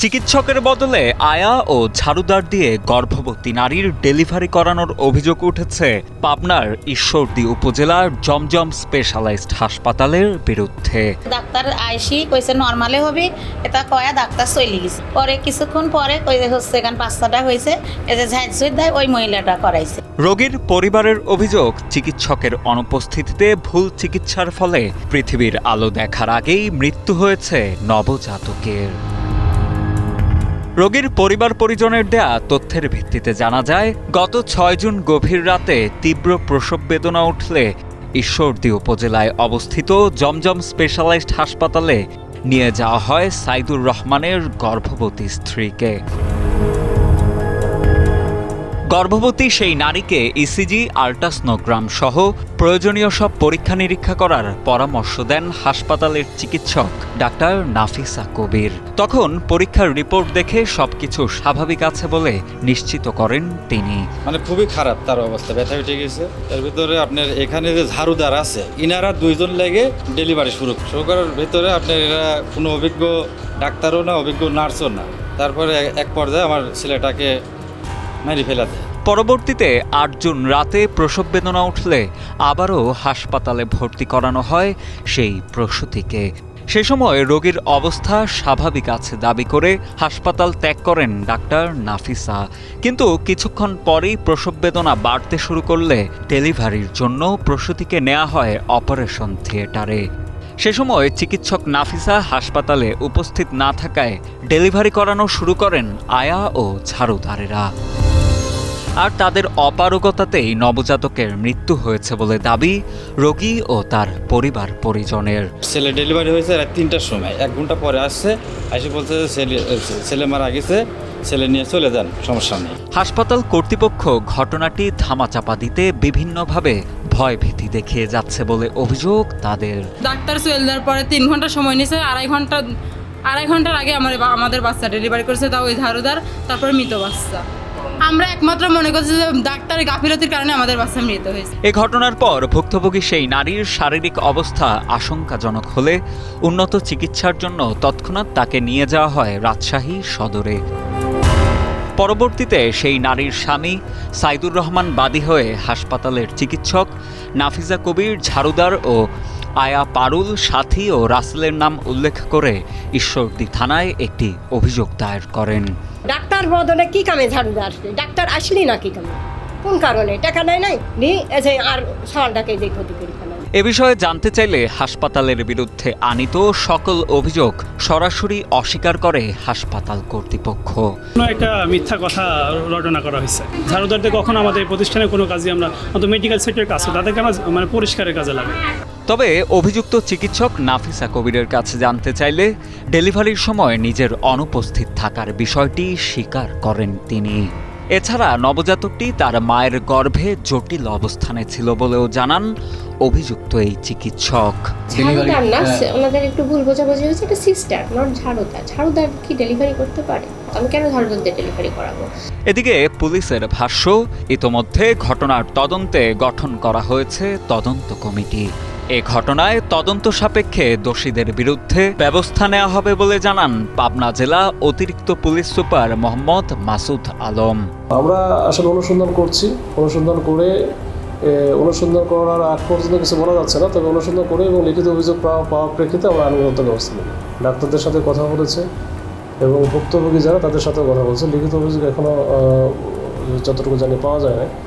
চিকিৎসকের বদলে আয়া ও ঝাড়ুদার দিয়ে গর্ভবতী নারীর ডেলিভারি করানোর অভিযোগ উঠেছে পাবনার ঈশ্বরদী উপজেলার জমজম স্পেশালাইজড হাসপাতালের বিরুদ্ধে। ডাক্তার আইসি কইছে নর্মালে হবে। এটা কয়া ডাক্তার চলে গেছে। পরে কিছুক্ষণ পরে কই হচ্ছে এখান পাঁচটাটা হয়েছে এই যে ঝাঁঝ দেয় ওই মহিলাটা করাইছে। রোগীর পরিবারের অভিযোগ চিকিৎসকের অনুপস্থিতিতে ভুল চিকিৎসার ফলে পৃথিবীর আলো দেখার আগেই মৃত্যু হয়েছে নবজাতকের। রোগীর পরিবার পরিজনের দেয়া তথ্যের ভিত্তিতে জানা যায়, গত ছয় জুন গভীর রাতে তীব্র প্রসব বেদনা উঠলে ঈশ্বরদী উপজেলায় অবস্থিত জমজম স্পেশালাইজড হাসপাতালে নিয়ে যাওয়া হয় সাইদুর রহমানের গর্ভবতী স্ত্রীকে। গর্ভবতী সেই নারীকে ইসিজি আল্ট্রাসনোগ্রাম সহ প্রয়োজনীয় সব পরীক্ষা নিরীক্ষা করার পরামর্শ দেন হাসপাতালের চিকিৎসক ডাক্তার নাফিসা কবির। তখন পরীক্ষার রিপোর্ট দেখে সবকিছু স্বাভাবিক আছে বলে নিশ্চিত করেন তিনি। মানে খুবই খারাপ তার অবস্থা, ব্যথা উঠে গেছে। এর ভিতরে আপনার এখানে যে ঝাড়ুদার আছে, ইনারা দুইজন লেগে ডেলিভারি শুরু শুরু করার ভিতরে আপনার এরা কোনো অভিজ্ঞ ডাক্তারও না, অভিজ্ঞ নার্সও না। তারপরে এক পর্যায়ে আমার ছেলেটাকে মেরে ফেলা দেয় পরবর্তীতে আটজন রাতে প্রসব বেদনা উঠলে আবারও হাসপাতালে ভর্তি করানো হয় সেই প্রসূতিকে। সে সময় রোগীর অবস্থা স্বাভাবিক আছে দাবি করে হাসপাতাল ত্যাগ করেন ডাক্তার নাফিসা। কিন্তু কিছুক্ষণ পরেই প্রসব বেদনা বাড়তে শুরু করলে ডেলিভারির জন্য প্রসূতিকে নেওয়া হয় অপারেশন থিয়েটারে। সে সময় চিকিৎসক নাফিসা হাসপাতালে উপস্থিত না থাকায় ডেলিভারি করানো শুরু করেন আয়া ও ঝাড়ুদারেরা আর তাদের অপারগতাতেই নবজাতকের মৃত্যু হয়েছে বলে দাবি রোগী ও তার পরিবার পরিজনের। ছেলে ডেলিভারি হয়েছে রাত তিনটার সময়। এক ঘণ্টা পরে আসছে এসে বলছে যে ছেলে ছেলে মারা গেছে ছেলে নিয়ে চলে যান সমস্যা নেই। হাসপাতাল কর্তৃপক্ষ ঘটনাটি ধামাচাপা দিতে বিভিন্নভাবে ভয়ভীতি দেখিয়ে যাচ্ছে বলে অভিযোগ তাদের। ডাক্তার চলে দেওয়ার পরে তিন ঘণ্টা সময় নিয়েছে আড়াই ঘণ্টা আড়াই ঘণ্টার আগে আমার আমাদের বাচ্চা ডেলিভারি করেছে তাও ওই ঝাড়ুদার তারপরে মৃত বাচ্চা। আমরা একমাত্র মনে করছি যে ডাক্তারের গাফিলতির কারণে আমাদের বাচ্চা মৃত হয়েছে। এ ঘটনার পর ভুক্তভোগী সেই নারীর শারীরিক অবস্থা আশঙ্কাজনক হলে উন্নত চিকিৎসার জন্য তৎক্ষণাৎ তাকে নিয়ে যাওয়া হয় রাজশাহী সদরে। পরবর্তীতে সেই নারীর স্বামী সাইদুর রহমান বাদী হয়ে হাসপাতালের চিকিৎসক নাফিজা কবির ঝাড়ুদার ও আয়া পারুল সাথী ও রাসেলের নাম উল্লেখ করে ঈশ্বরদী থানায় একটি অভিযোগ দায়ের করেন। ডাক্তার বদলে কি কামে ঝাড়ু আসবে ডাক্তার আসলি না কি কামে? কোন কারণে? টাকা নেয় নাই? নি এসে আর সওয়ালটাকে যে ক্ষতি করি এ বিষয়ে জানতে চাইলে হাসপাতালের বিরুদ্ধে আনিত সকল অভিযোগ সরাসরি অস্বীকার করে হাসপাতাল কর্তৃপক্ষ। কোনো একটা মিথ্যা কথা রটনা করা হয়েছে। ঝাড়ুদারদের কখনো আমাদের প্রতিষ্ঠানে কোনো কাজে আমরা মেডিকেল সেক্টরের কাজ তাদেরকে আমরা মানে পরিষ্কারের কাজে লাগে তবে অভিযুক্ত চিকিৎসক নাফিসা কবিরের কাছে জানতে চাইলে ডেলিভারির সময় নিজের অনুপস্থিত থাকার বিষয়টি স্বীকার করেন তিনি। এছাড়া নবজাতকটি তার মায়ের গর্ভে জটিল অবস্থানে ছিল বলেও জানান অভিযুক্ত এই চিকিৎসক। ঝাড়ুদার না ওনাদের একটু ভুল বোঝাবুঝি হয়েছে এটা সিস্টার নট ঝাড়ুদার ঝাড়ুদার কি ডেলিভারি করতে পারে? আমি কেন ঝাড়ুদার দিয়ে ডেলিভারি করাবো? এদিকে পুলিশের ভাষ্য ইতোমধ্যে ঘটনার তদন্তে গঠন করা হয়েছে তদন্ত কমিটি। এ ঘটনায় তদন্ত সাপেক্ষে দোষীদের বিরুদ্ধে ব্যবস্থা নেওয়া হবে বলে জানান পাবনা জেলা অতিরিক্ত পুলিশ সুপার মোহাম্মদ মাসুদ আলম। আমরা আসলে অনুসন্ধান করছি। অনুসন্ধান করে অনুসন্ধান করার আগ পর্যন্ত কিছু বলা যাচ্ছে না, তবে অনুসন্ধান করে এবং লিখিত অভিযোগ পাওয়া পাওয়ার প্রেক্ষিতে আমরা আইনগত ব্যবস্থা নেব। ডাক্তারদের সাথে কথা বলেছে এবং ভুক্তভোগী যারা তাদের সাথে কথা বলছে। লিখিত অভিযোগ এখনও যতটুকু জানি পাওয়া যায় না